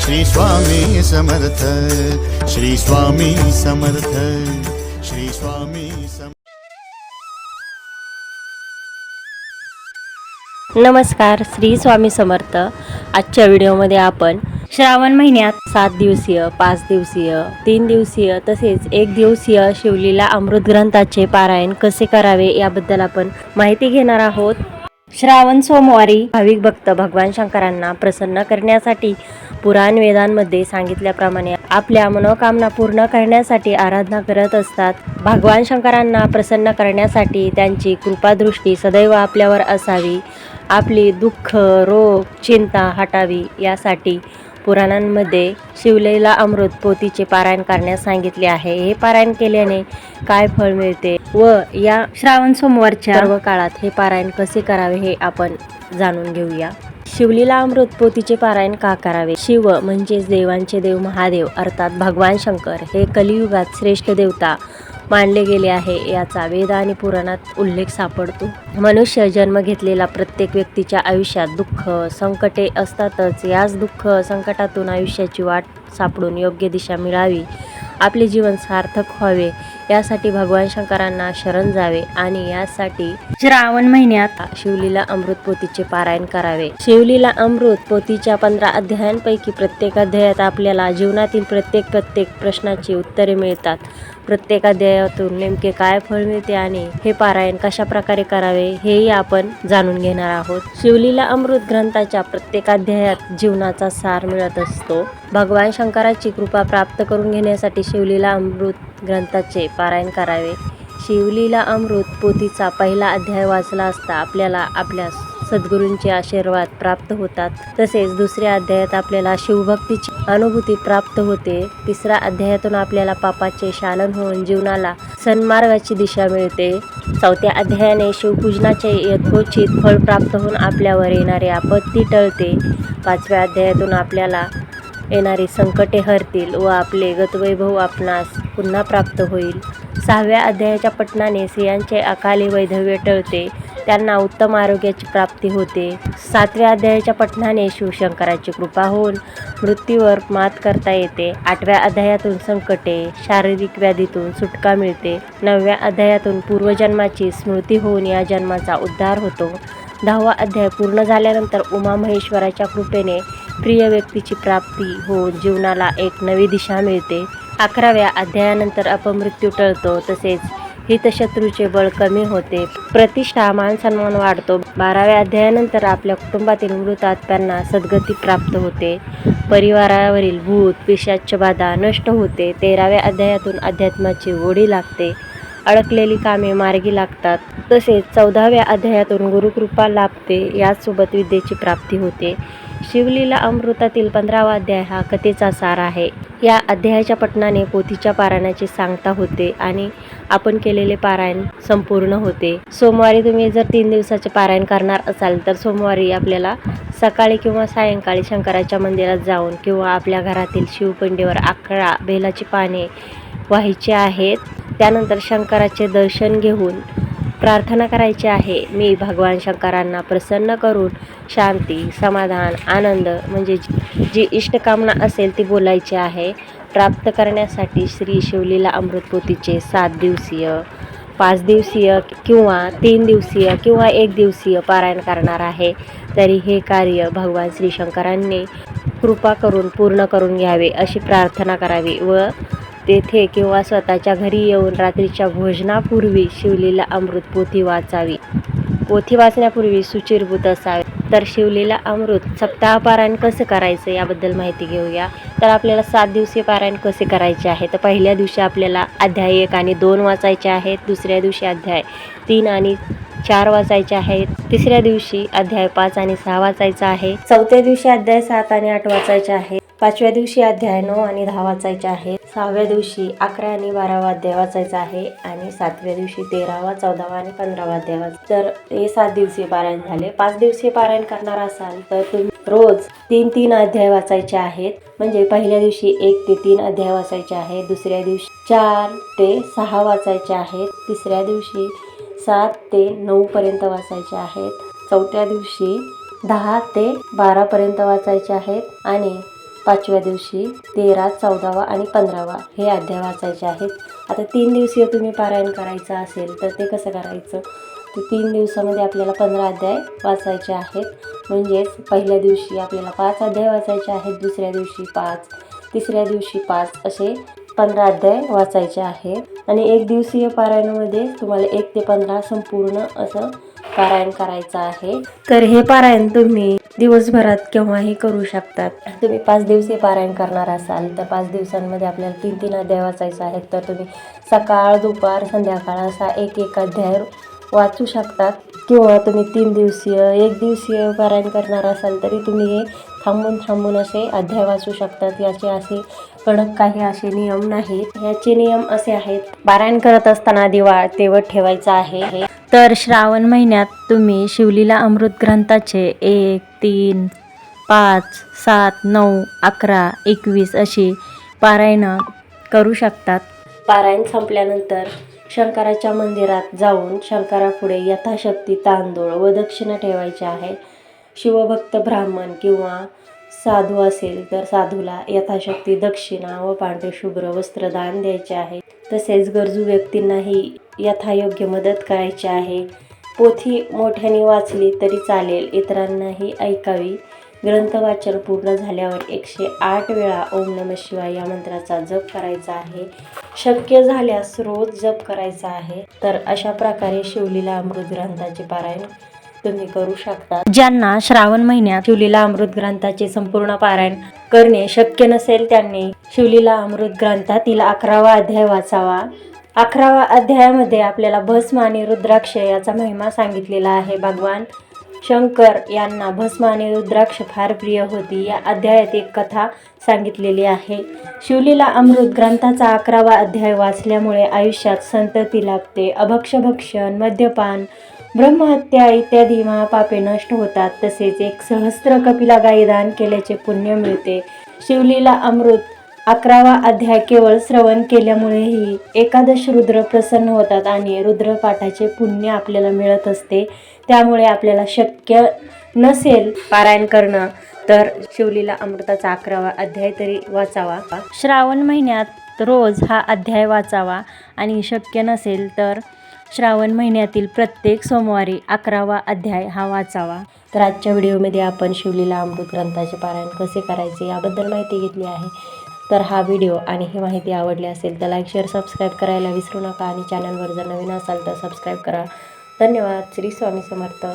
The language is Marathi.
श्री स्वामी समर्थ श्री स्वामी समर्थ श्री स्वामी नमस्कार श्री स्वामी समर्थ. आजच्या व्हिडिओमध्ये आपण श्रावण महिन्यात सात दिवसीय पाच दिवसीय तीन दिवसीय तसेच एक दिवसीय शिवलीला अमृत ग्रंथाचे पारायण कसे करावे याबद्दल आपण माहिती घेणार आहोत. श्रावण सोमवारी भाविक भक्त भगवान शंकरांना प्रसन्न करण्यासाठी पुराण वेदांमध्ये सांगितल्याप्रमाणे आपल्या मनोकामना पूर्ण करण्यासाठी आराधना करत असतात. भगवान शंकरांना प्रसन्न करण्यासाठी त्यांची कृपादृष्टी सदैव आपल्यावर असावी. आपली दुःख रोग चिंता हटावी यासाठी पुराणांमध्ये शिवलेला अमृत पोथीचे पारायण करण्यास सांगितले आहे. हे पारायण केल्याने काय फळ मिळते व या श्रावण सोमवारच्या सर्व काळात हे पारायण कसे करावे हे आपण जाणून घेऊया. शिवलीला अमृत पोथीचे पारायण का करावे? शिव म्हणजेच देवांचे देव महादेव अर्थात भगवान शंकर हे कलियुगात श्रेष्ठ देवता मानले गेले आहे. याचा वेद आणि पुराणात उल्लेख सापडतो. मनुष्य जन्म घेतलेला प्रत्येक व्यक्तीच्या आयुष्यात दुःख संकटे असतातच. याच दुःख संकटातून आयुष्याची वाट सापडून योग्य दिशा मिळावी. आपले जीवन सार्थक व्हावे. यासाठी भगवान शंकरांना शरण जावे आणि यासाठी श्रावण महिन्यात शिवलीला अमृत पोथीचे पारायण करावे. शिवलीला अमृत पोथीच्या पंधरा अध्यायांपैकी प्रत्येक अध्यायात आपल्याला जीवनातील प्रत्येक प्रत्येक प्रश्नाची उत्तरे मिळतात. प्रत्येक अध्यायातून नेमके काय फळ मिळते आणि हे पारायण कशा प्रकारे करावे हेही आपण जाणून घेणार आहोत. शिवलीला अमृत ग्रंथाच्या प्रत्येक अध्यायात जीवनाचा सार मिळत असतो. भगवान शंकराची कृपा प्राप्त करून घेण्यासाठी शिवलीला अमृत ग्रंथाचे पारायण करावे. शिवलीला अमृत पोतीचा पहिला अध्याय वाचला असता आपल्याला आपल्या सद्गुरूंचे आशीर्वाद प्राप्त होतात. तसेच दुसऱ्या अध्यायात आपल्याला शिवभक्तीची अनुभूती प्राप्त होते. तिसऱ्या अध्यायातून आपल्याला पापाचे शालन होऊन जीवनाला सन्मार्गाची दिशा मिळते. चौथ्या अध्यायाने शिवपूजनाचे यथोचित फळ प्राप्त होऊन आपल्यावर येणारे आपत्ती टळते. पाचव्या अध्यायातून आपल्याला येणारी संकटे हरतील व आपले गतवैभव आपणास पुन्हा प्राप्त होईल. सहाव्या अध्यायाच्या पटनाने स्त्रियांचे अकाली वैधव्य टळते त्यांना उत्तम आरोग्याची प्राप्ती होते. सातव्या अध्यायाच्या पठणाने शिवशंकराची कृपा होऊन मृत्यूवर मात करता येते. आठव्या अध्यायातून संकटे शारीरिक व्याधीतून सुटका मिळते. नवव्या अध्यायातून पूर्वजन्माची स्मृती होऊन या जन्माचा उद्धार होतो. दहावा अध्याय पूर्ण झाल्यानंतर उमा महेश्वराच्या कृपेने प्रिय व्यक्तीची प्राप्ती होऊन जीवनाला एक नवी दिशा मिळते. अकराव्या अध्यायानंतर अपमृत्यू टळतो तसेच हितशत्रूचे बळ कमी होते. प्रतिष्ठा मान सन्मान वाढतो. बाराव्या अध्यायानंतर आपल्या कुटुंबातील मृत आत्म्यांना सद्गती प्राप्त होते. परिवारावरील भूत पिशाच्य बाधा नष्ट होते. तेराव्या अध्यायातून अध्यात्माची ओढी लागते. अडकलेली कामे मार्गी लागतात. तसेच चौदाव्या अध्यायातून गुरुकृपा लाभते. याचसोबत विद्येची प्राप्ती होते. शिवलीला अमृतातील पंधरावा अध्याय हा कथेचा सार आहे. या अध्यायाच्या पठणाने पोथीच्या पारायणाची सांगता होते आणि आपण केलेले पारायण संपूर्ण होते. सोमवारी तुम्ही जर तीन दिवसाचे पारायण करणार असाल तर सोमवारी आपल्याला सकाळी किंवा सायंकाळी शंकराच्या मंदिरात जाऊन किंवा आपल्या घरातील शिवपिंडीवर अकरा बेलाची पाने व्हायची आहेत. त्यानंतर शंकराचे दर्शन घेऊन प्रार्थना करायची आहे. मी भगवान शंकरांना प्रसन्न करून शांती समाधान आनंद म्हणजे जी- जी इष्टकामना असेल ती बोलायची आहे. प्राप्त करण्यासाठी श्री शिवलीला अमृतपोतीचे सात दिवसीय पाच दिवसीय किंवा तीन दिवसीय किंवा एक दिवसीय पारायण करणार आहे. तरी हे कार्य भगवान श्री शंकरांनी कृपा करून पूर्ण करून घ्यावे अशी प्रार्थना करावी व तेथे किंवा स्वतःच्या घरी येऊन रात्रीच्या भोजनापूर्वी शिवलीला अमृत पोथी वाचावी. पोथी वाचण्यापूर्वी सुचिरभूत असावे. तर शिवलीला अमृत सप्ताह पारायण कसं करायचं याबद्दल माहिती घेऊया. तर आपल्याला सात दिवसीय पारायण कसे करायचे आहे? तर पहिल्या दिवशी आपल्याला अध्याय एक आणि दोन वाचायचे आहेत. दुसऱ्या दिवशी अध्याय तीन आणि चार वाचायचे आहेत. तिसऱ्या दिवशी अध्याय पाच आणि सहा वाचायचा आहे. चौथ्या दिवशी अध्याय सात आणि आठ वाचायचे आहे पाचव्या दिवशी अध्याय नऊ आणि दहा वाचायचे आहे. सहाव्या दिवशी अकरा आणि बारावा अध्याय वाचायचा आहे आणि सातव्या दिवशी तेरावा चौदावा आणि पंधरावा अध्याय वाच तर हे सात दिवसीय पारायण झाले पाच दिवसीय पारायण करणार असाल तर तुम्ही रोज तीन तीन अध्याय वाचायचे आहेत. म्हणजे पहिल्या दिवशी एक ते तीन अध्याय वाचायचे आहेत दुसऱ्या दिवशी चार ते सहा वाचायचे आहेत तिसऱ्या दिवशी सात ते नऊ पर्यंत वाचायचे आहेत चौथ्या दिवशी दहा ते बारापर्यंत वाचायचे आहेत आणि पाचव्या दिवशी तेरा चौदावा आणि पंधरावा हे अध्याय वाचायचे आहेत. आता तीन दिवसीय तुम्ही पारायण करायचं असेल तर ते कसं करायचं? तर तीन दिवसामध्ये आपल्याला पंधरा अध्याय वाचायचे आहेत. म्हणजेच पहिल्या दिवशी आपल्याला पाच अध्याय वाचायचे आहेत दुसऱ्या दिवशी पाच तिसऱ्या दिवशी पाच असे पंधरा अध्याय वाचायचे आहेत. आणि एक दिवसीय पारायणामध्ये तुम्हाला एक ते पंधरा संपूर्ण असं पारायण करायचं आहे. तर हे पारायण तुम्ही दिवसभरात केव्हाही करू शकतात. तुम्ही पाच दिवसीय पारायण करणार असाल तर पाच दिवसांमध्ये आपल्याला तीन तीन अध्याय वाचायचा आहेत. तर तुम्ही सकाळ दुपार संध्याकाळ असा एक एक अध्याय वाचू शकतात. किंवा तुम्ही तीन दिवसीय एक दिवसीय पारायण करणार असाल तरी तुम्ही हे थांबून थांबून असे अध्याय वाचू शकतात. याचे असे कडक काही असे नियम नाहीत. याचे नियम असे आहेत. पारायण करत असताना दिवा तेवत ठेवायचा आहे. हे तर श्रावण महिन्यात तुम्ही शिवलीला अमृत ग्रंथाचे एक तीन पाच सात नऊ अकरा एकवीस अशी पारायणं करू शकतात. पारायण संपल्यानंतर शंकराच्या मंदिरात जाऊन शंकरापुढे यथाशक्ती तांदूळ व दक्षिणा ठेवायची आहे. शिवभक्त ब्राह्मण किंवा साधू असेल तर साधूला यथाशक्ती दक्षिणा व पांढरे शुभ्र वस्त्रदान द्यायचे आहे. तसेच गरजू व्यक्तींनाही यथायोग्य मदत करायची आहे. पोथी मोठ्याने वाचली तरी चालेल. इतरांनाही ऐकावी. ग्रंथवाचन पूर्ण झाल्यावर एकशे आठ वेळा ओम नम शिवाय या मंत्राचा जप करायचा आहे. शक्य झाल्यास रोज जप करायचा आहे. तर अशा प्रकारे शिवलीला अमृत ग्रंथाचे पारायण तुम्ही करू शकता. ज्यांना श्रावण महिन्यात शिवलीला अमृत ग्रंथाचे संपूर्ण पारायण करणे शक्य नसेल त्यांनी शिवलीला अमृत ग्रंथातील अकरावा अध्याय वाचावा. अकरावा अध्यायामध्ये आपल्याला भस्म आणि रुद्राक्ष याचा महिमा सांगितलेला आहे. भगवान शंकर यांना भस्म आणि रुद्राक्ष फार प्रिय होती. या अध्यायात एक कथा सांगितलेली आहे. शिवलीला अमृत ग्रंथाचा अकरावा अध्याय वाचल्यामुळे आयुष्यात संतती लाभते. अभक्षभक्षण मद्यपान ब्रह्महत्या इत्यादी महापापे नष्ट होतात. तसेच एक सहस्त्र कपिला गायदान केल्याचे पुण्य मिळते. शिवलीला अमृत अकरावा अध्याय केवळ श्रवण केल्यामुळेही एकादश रुद्र प्रसन्न होतात आणि रुद्रपाठाचे पुण्य आपल्याला मिळत असते. त्यामुळे आपल्याला शक्य नसेल पारायण करणं तर शिवलीला अमृताचा अकरावा अध्याय तरी वाचावा. श्रावण महिन्यात रोज हा अध्याय वाचावा आणि शक्य नसेल तर श्रावण महिन्यातील प्रत्येक सोमवारी अकरावा अध्याय हा वाचावा. तर आजच्या व्हिडिओमध्ये आपण शिवलीला अमृत ग्रंथाचे पारायण कसे करायचे याबद्दल माहिती घेतली आहे. तर हा व्हिडिओ आणि ही माहिती आवडली असेल तर लाईक शेअर सबस्क्राईब करायला विसरू नका. आणि चॅनलवर जर नवीन असाल तर सबस्क्राईब करा. धन्यवाद. श्री स्वामी समर्थ.